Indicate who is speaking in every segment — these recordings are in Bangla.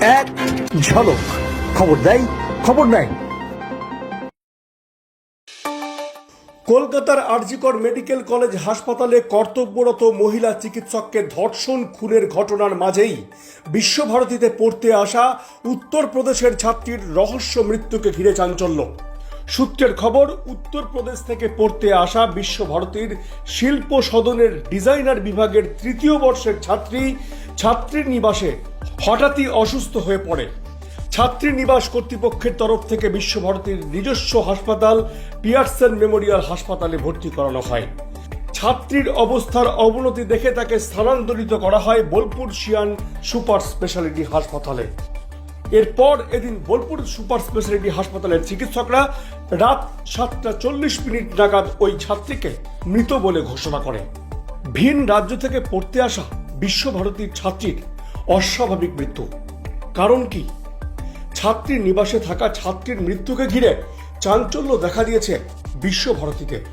Speaker 1: এক ঝলক। খবর দেয়, খবর নেয়। কলকাতার আরজিকর মেডিকেল কলেজ হাসপাতালে কর্তব্যরত মহিলা চিকিৎসককে ধর্ষণ, খুনের ঘটনার মাঝেই বিশ্বভারতীতে পড়তে আসা উত্তরপ্রদেশের ছাত্রীর রহস্য মৃত্যুকে ঘিরে চাঞ্চল্য। সূত্রের খবর, উত্তরপ্রদেশ থেকে পড়তে আসা বিশ্বভারতীর শিল্প সদনের ডিজাইনার বিভাগের তৃতীয় বর্ষের ছাত্রী, ছাত্রীর নিবাসে হঠাৎই অসুস্থ হয়ে পড়ে। ছাত্রী নিবাস কর্তৃপক্ষের তরফ থেকে বিশ্বভারতীর নিজস্ব হাসপাতাল পিয়ারসন মেমোরিয়াল হাসপাতালে ভর্তি করানো হয়। ছাত্রীর অবস্থার অবনতি দেখে তাকে স্থানান্তরিত করা হয় বোলপুর শিয়ান সুপার স্পেশালিটি হাসপাতালে। এরপর এদিন বোলপুর সুপার স্পেশালিটি হাসপাতালের চিকিৎসকরা রাত সাতটা চল্লিশ মিনিট নাগাদ ওই ছাত্রীকে মৃত বলে ঘোষণা করে। ভিন রাজ্য থেকে পড়তে আসা বিশ্বভারতীর ছাত্রীর অস্বাভাবিক মৃত্যু। কারণ কি? ছাত্রীর নিবাসে থাকা ছাত্রীর মৃত্যুকে ঘিরে চাঞ্চল্য দেখা দিয়েছে বিশ্বভারতীতে।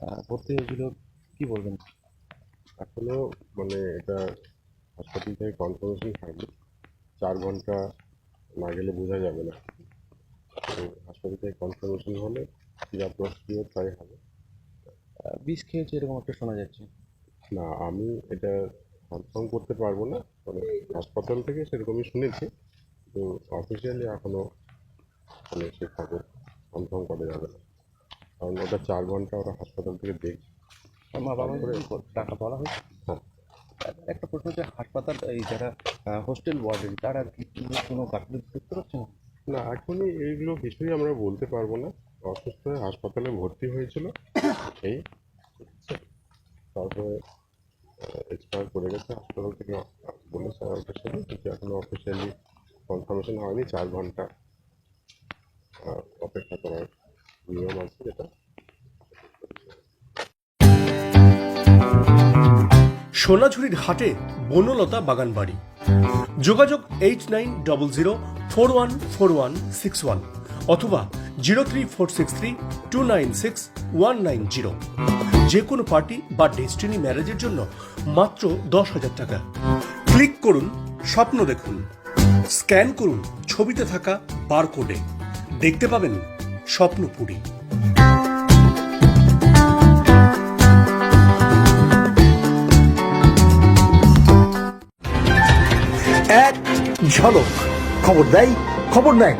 Speaker 2: ভর্তি হয়েছিল কি বলবেন?
Speaker 3: এখনও মানে এটা হাসপাতাল থেকে কনফার্মেশন হয়নি। চার ঘণ্টা না গেলে বোঝা যাবে না। তো হাসপাতাল থেকে কনফার্মেশন হলে যা প্রসিডিওর তাই হবে।
Speaker 2: বিষ খেয়েছে এরকম একটা শোনা যাচ্ছে।
Speaker 3: না আমি এটা কনফার্ম করতে পারব না মানে হাসপাতাল থেকে সেরকমই শুনেছি। তো অফিসিয়ালি এখনও মানে সে খবর কনফার্ম করা যাবে না। কারণ ওটা চার ঘণ্টা ওরা হাসপাতাল থেকে দেখছে
Speaker 2: মা বাবা টাকা বলা হয়েছে?
Speaker 3: হ্যাঁ।
Speaker 2: একটা প্রশ্ন হচ্ছে হাসপাতাল এই যারা হোস্টেল ওয়ার্ডেন তারা কি কোনো গাফিলতি দেখতে পাচ্ছে না?
Speaker 3: না এখনই এইগুলো কিছুই আমরা বলতে পারব না। অসুস্থ হয়ে হাসপাতালে ভর্তি হয়েছিল। এই তারপরে এক্সপায়ার করে গেছে হাসপাতাল থেকে বলেছে আমাদের সাথে কিন্তু এখনও অফিসিয়ালি কনফার্মেশন হয়নি চার ঘণ্টা অপেক্ষা করার
Speaker 1: সোনাঝুরির হাটে বনলতা বাগান বাড়ি যোগাযোগ eight nine double zero four one four one six one অথবা zero three four six three two nine six one nine zero. যে কোনো পার্টি বা ডেস্টিনি ম্যারেজের জন্য মাত্র দশ হাজার টাকা। ক্লিক করুন, স্বপ্ন দেখুন। স্ক্যান করুন ছবিতে থাকা বারকোডে। দেখতে পাবেন স্বপ্নপুরী। এক ঝলক খবর দেয় খবর নেয়।